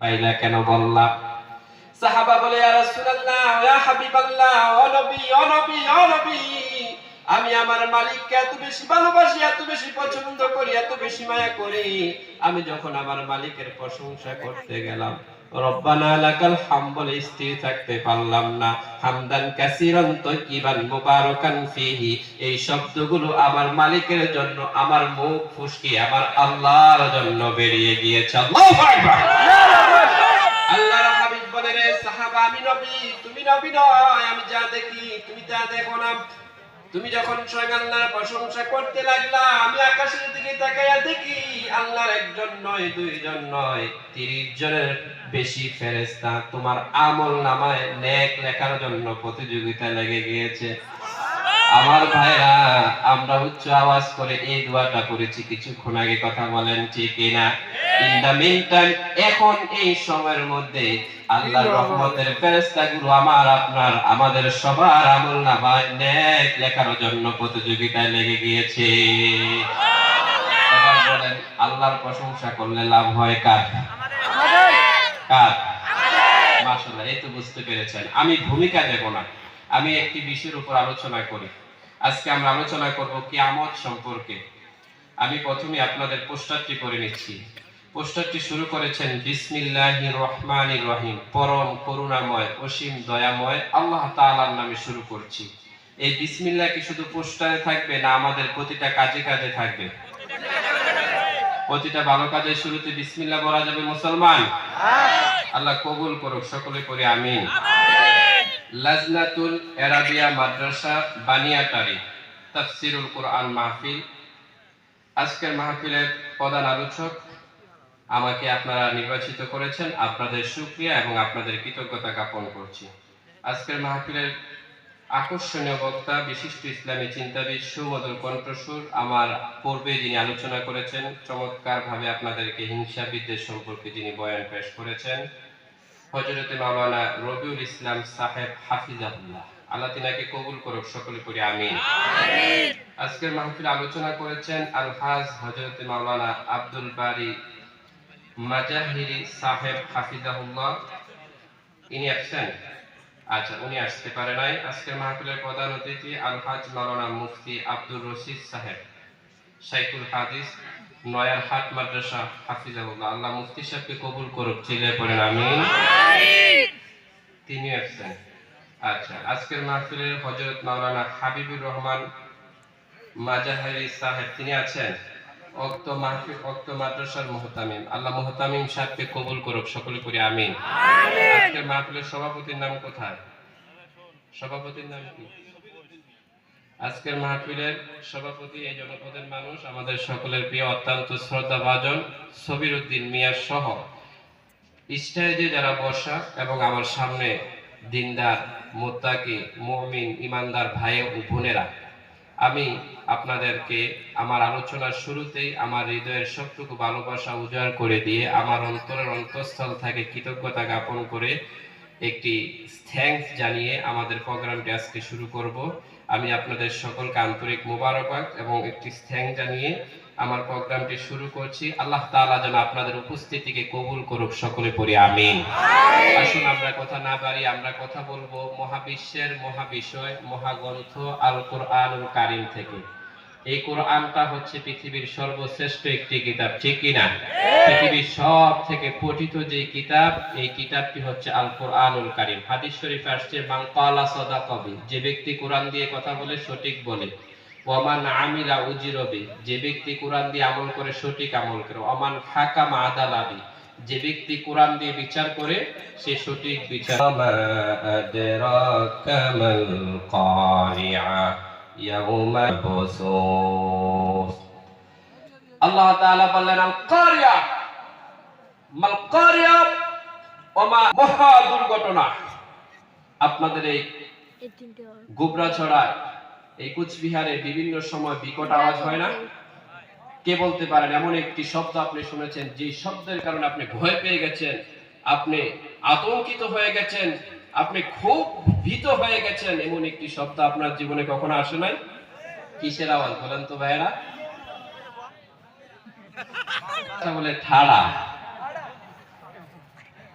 পাইলা কেন বললা? সাহাবা বলে আমি আমার মালিককে এত বেশি ভালোবাসি, এত বেশি পছন্দ করি, এত বেশি মায়া করি। আমি যখন আমার মালিকের প্রশংসা করতে গেলাম আমার মালিকের জন্য, আমার মুখ ফুসকি, আমার আল্লাহর জন্য বেরিয়ে গিয়েছে। তুমি নবী নয় আমি যা দেখি তুমি তা দেখো না। তুমি যখন স্বয়ং আল্লাহর প্রশংসা করতে লাগলা, আমি আকাশের দিকে তাকাইয়া দেখি আল্লাহর একজন নয়, দুইজন নয়, তিরিশ জনের বেশি ফেরেস্তা তোমার আমল নামায় নেক লেখার জন্য প্রতিযোগিতা লেগে গিয়েছে। আমার ভাইরা, আমরা উচ্চ আওয়াজ করে এই দোয়াটা করেছি, কিছুক্ষণ আগে কথা বলেন ঠিক না ইন দা মিন এখন এই সময়ের মধ্যে আল্লাহর রহমতের ফেরেশতাগুলো আমার আপনার আমাদের সবার আমল নামায় নেক লেখার জন্য প্রতিযোগিতায় লেগে গিয়েছে। এবার বলেন আল্লাহর প্রশংসা করলে লাভ হয় কার? কার? মাশাআল্লাহ এই তো বুঝতে পেরেছেন। আমি ভূমিকা দেব না। আমি একটি বিষয়ের উপর আলোচনা করি। আজকে আমরা আলোচনা করব কিয়ামত সম্পর্কে। আমি প্রথমে আপনাদের পোস্টারটি করে নিচ্ছি। পোস্টারটি শুরু করেছেন, বিসমিল্লাহির রহমানির রহিম, পরম করুণাময়, অসীম দয়াময়, আল্লাহ তাআলার নামে শুরু করছি। এই বিসমিল্লাহ কি শুধু পোস্টারে থাকবে না আমাদের প্রতিটা কাজে কাজে থাকবে? প্রতিটা ভালো কাজের শুরুতে বিসমিল্লাহ বলা যাবে মুসলমান? আল্লাহ কবুল করুক, সকলে করে, আমিন। লাজনাতুল এরাবিয়া মাদ্রাসা, বানিয়াটারি, তাফসিরুল কোরআন মাহফিল। আজকের মাহফিলের প্রধান আলোচক আমাকে আপনারা নির্বাচিত করেছেন। আপনাদের সুক্রিয়া এবং আপনাদের কৃতজ্ঞতা জ্ঞাপন করছি। আজকের মাহফিলের আকর্ষণীয় বক্তা বিশিষ্ট ইসলামী চিন্তাবিদ সুমধুর কণ্ঠসুর আমার পূর্বে যিনি আলোচনা করেছেন চমৎকার ভাবে আপনাদেরকে হিংসা বিদ্বেষ সম্পর্কে যিনি বয়ান পেশ করেছেন হজরতে মাওলানা রবিউল ইসলাম সাহেব হাফিজাহুল্লাহ। আল্লাহ তিনাকে কবুল করুক সকলে করি আমিন। আজকের মাহফিল আলোচনা করেছেন আলহাজ হজরতে মাওলানা আব্দুল বারি মাজাহিরি সাহেব হাফিজাহুল্লাহ ইনি আসছেন? আচ্ছা উনি আসতে পারে নাই। আজকের মাহফিলের প্রধান অতিথি আলহাজ মাওলানা মুফতি আব্দুর রশিদ সাহেব শাইকুল হাদিস নয়ার হাট মাদ্রাসা হাফিজাহুল্লাহ। আল্লাহ মুফতি সাহেবকে কবুল করুক চিলে পড়েন আমিন। তিনি আসছেন। আচ্ছা আজকের মাহফিলের হজরত মাওলানা হাবিবুর রহমান মাজাহারি সাহেব তিনি আছেন? অক্ত মাহফিল অক্ত মাদ্রাসার মুহতামিম। আল্লাহ মুহতামিম সাহেবকে কবুল করুক সকলে করি আমিন। আজকের মাহফিলের সভাপতির নাম কোথায়? সভাপতির নাম কি? আজকের মাহফিলের সভাপতি এই জনপদের মানুষ আমাদের সকলের প্রিয় অত্যন্ত শ্রদ্ধাভাজন সবির উদ্দিন মিয়া সহ। স্টেজে যারা বসা এবং আমার সামনে দিনদার মোত্তাকি মুমিন ইমানদার ভাই ও বোনেরা আমি আপনাদেরকে আমার আলোচনার শুরুতেই আমার হৃদয়ের সবটুকু ভালোবাসা উজাড় করে দিয়ে আমার অন্তরের অন্তঃস্থল থেকে কৃতজ্ঞতা জ্ঞাপন করে একটি থ্যাংকস জানিয়ে আমাদের প্রোগ্রামটি আজকে শুরু করব। আমি আপনাদের সকলকে আন্তরিক মোবারকবাদ এবং একটি স্থ্যাং জানিয়ে আমার প্রোগ্রামটি শুরু করছি। আল্লাহ তাআলা যেন আপনাদের উপস্থিতিকে কবুল করুক সকলে পড়ি আমিন। আসুন আমরা কথা না বাড়ি আমরা কথা বলব মহাবিশ্বের মহাবিষয় মহাগ্রন্থ আল কোরআনুল কারিম থেকে। এই কোরআনটা হচ্ছে পৃথিবীর সর্বশ্রেষ্ঠ একটি কিতাব ঠিক কিনা পৃথিবীর সব থেকে পঠিত যে কিতাব এই কিতাবটি হচ্ছে আল কোরআনুল কারিম। হাদিস শরীফ আসছে মাংকালা সদা কবি যে ব্যক্তি কোরআন দিয়ে কথা বলে সঠিক বলে। ওমান আমিলা উজিরবি যে ব্যক্তি কোরআন দিয়ে আমল করে সঠিক আমল করে। ওমান হাকাম আদালাবি যে ব্যক্তি কোরআন দিয়ে বিচার করে সে সঠিক বিচার দুর্ঘটনা আপনাদের এই গুবরা ছড়ায়, এই কুচবিহারে বিভিন্ন সময় বিকট আওয়াজ হয় না? কে বলতে পারেন, এমন একটি শব্দ আপনি শুনেছেন, যে শব্দের কারণে আপনি ভয় পেয়ে গেছেন, আপনি আতঙ্কিত হয়ে গেছেন খুব ভীত হয়ে গেছেন এমন একটি শব্দ আপনার জীবনে কখনো আসে নাই? কিসের আওয়াজ বলেন তো ভাইয়েরা? বলে ঠাড়া।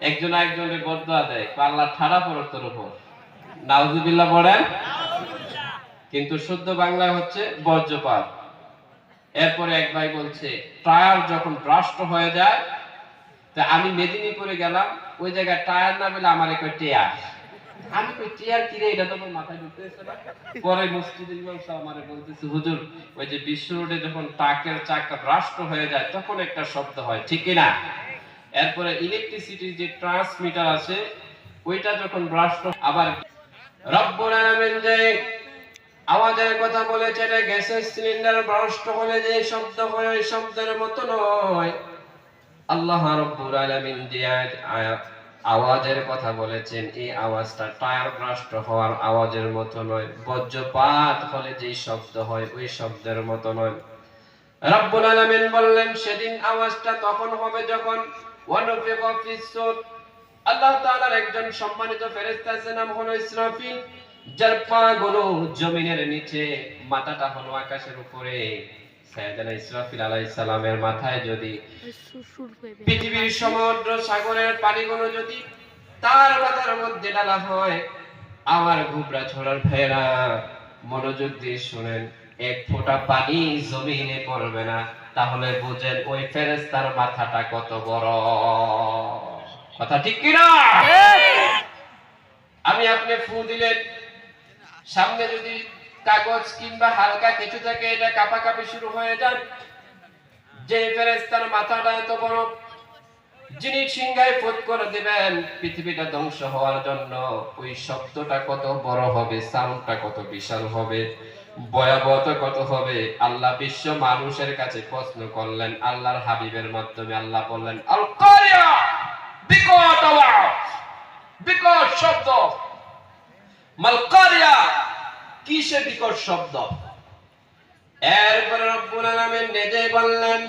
একজন আরেকজনের বদয়া দেয় আল্লাহ ঠাড়া পড়ো উপর। নাউজুবিল্লাহ পড়েন কিন্তু শুদ্ধ বাংলায় হচ্ছে বজ্রপাত। এরপরে এক ভাই বলছে টায়ার যখন ব্রাস্ট হয়ে যায়, তা আমি মেদিনীপুরে গেলাম ওই জায়গায় টায়ার না বলে আমার একটা টেয়ার আমি কই টিয়ার কিরে, এটা তো মাথায় ঢুকতেছে না। পরে মসজিদের ইমাম আমারে বলতেছে, হুজুর, ওই যে বিশ্ব রোডে যখন ট্রাকের চাকা ব্রাস্ট হয়ে যায়, তখন একটা শব্দ হয়, ঠিক না এরপরে ইলেকট্রিসিটির যে ট্রান্সমিটার আছে, ওইটা যখন ব্রাস্ট আবার রব্বুল আলামিন যে আওয়াজের কথা বলেছে, এটা গ্যাসের সিলিন্ডার ব্রাস্ট হলে যে শব্দ হয়, ওই শব্দের মতো নয়। আল্লাহ রব্বুল আলামিন যে আয়াত- আওয়াজের কথা বলেছেন, এই আওয়াজটা টায়ার ব্রাস্ট হওয়ার আওয়াজের মতো নয়, বজ্রপাত হলে যে শব্দ হয় ওই শব্দের মতো নয়। রব্বুল আলামিন বললেন, সেদিন আওয়াজটা তখন হবে যখন আল্লাহ তাআলার একজন সম্মানিত ফেরেশতা আছে, নাম হলো ইসরাফিল। যার পা গুলো জমিনের নিচে, মাথাটা হলো আকাশের উপরে। সাইয়েদনা ইসরাফিল আলাইহিস সালামের মাথায় যদি পৃথিবীর সমুদ্র সাগরের পানিগুলো যদি তার মাথার মধ্যে ডালা হয় আমার ছড়ার ফেরা মনোযোগ দিয়ে শুনেন এক ফোঁটা পানি জমিনে পড়বে না তাহলে বুঝেন ওই ফেরেস্তার মাথাটা কত বড়। কথা ঠিক কিনা? আমি আপনি ফু দিলেন সামনে যদি কাগজ কিংবা হালকা কিছু থাকে এটা কাঁপাকাঁপি শুরু হয়ে যায়। যে ফেরেস্তার মাথাটা এত বড়, যিনি সিংহায় ফুট করে দিবেন, পৃথিবীটা ধ্বংস হওয়ার জন্য ওই শব্দটা কত বড় হবে সাউন্ডটা কত বিশাল হবে, ভয়াবহতা কত হবে, আল্লাহ বিশ্ব মানুষের কাছে প্রশ্ন করলেন, আল্লাহর হাবিবের মাধ্যমে আল্লাহ বললেন আল কারিয়া বিকট আওয়াজ, বিকট শব্দ মাল কারিয়া কিসে বিকট শব্দ? রব্বুল আলামিন নিজে বললেন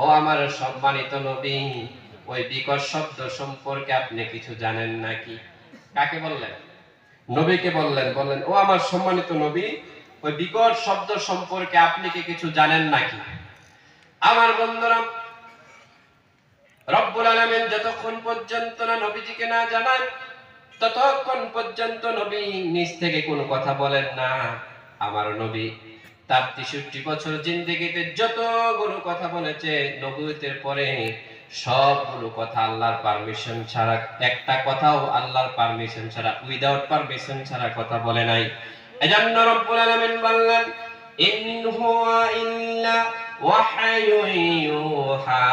ও আমার সম্মানিত নবী, ওই বিকট শব্দ সম্পর্কে আপনি কিছু জানেন নাকি? কাকে বললেন? নবীকে বললেন বললেন, ও আমার সম্মানিত নবী, ওই বিকট শব্দ সম্পর্কে আপনি কি কিছু জানেন নাকি? আমার বন্ধুরা রব্বুল আলামিন যতক্ষণ পর্যন্ত না নবীজিকে না জানান, ততক্ষণ পর্যন্ত নবী নিজ থেকে কোনো কথা বলেন না। আমার নবী তার তেষট্টি বছর জিন্দগিতে যতগুলো কথা বলেছে, নবুয়তের পরে সবগুলো কথা আল্লাহর পারমিশন ছাড়া, একটা কথাও আল্লাহর পারমিশন ছাড়া উইদাউট পারমিশন ছাড়া কথা বলে নাই। এজন্য রব্বুল আলামিন বললেন, ইন হুয়া ইল্লা ওয়াহায়ুন ইউহা।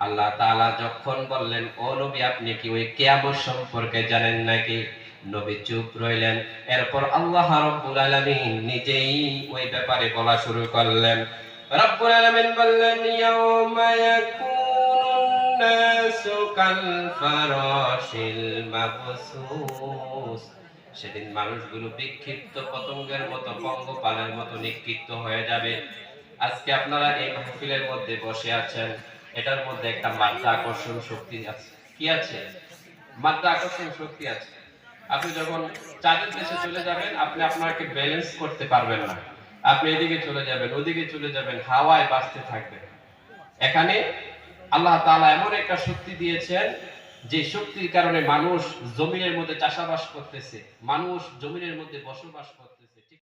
আল্লাহ তাআলা যখন বললেন, ও নবী, আপনি কি ওই কিয়ামত সম্পর্কে জানেন নাকি? নবী চুপ রইলেন। এরপর আল্লাহ রাব্বুল আলামিন নিজেই ওই ব্যাপারে বলা শুরু করলেন। রাব্বুল আলামিন বললেন সেদিন মানুষগুলো বিক্ষিপ্ত পতঙ্গের মতো পঙ্গপালের মতো নিক্ষিপ্ত হয়ে যাবে। আজকে আপনারা এই মাহফিলের মধ্যে বসে আছেন। এটার মধ্যে একটা মাত্রা আকর্ষণ শক্তি আছে। কি আছে? মাত্রা আকর্ষণ শক্তি আছে। আপনি যখন চাঁদের দেশে চলে যাবেন, আপনি আপনাকে ব্যালেন্স করতে পারবেন না। আপনি এদিকে চলে যাবেন, ওদিকে চলে যাবেন, হাওয়ায় বাঁচতে থাকবেন। এখানে আল্লাহ তাআলা এমন একটা শক্তি দিয়েছেন, যে শক্তির কারণে মানুষ জমিনের মধ্যে চাষাবাস করতেছে, মানুষ জমিনের মধ্যে বসবাস করতেছে।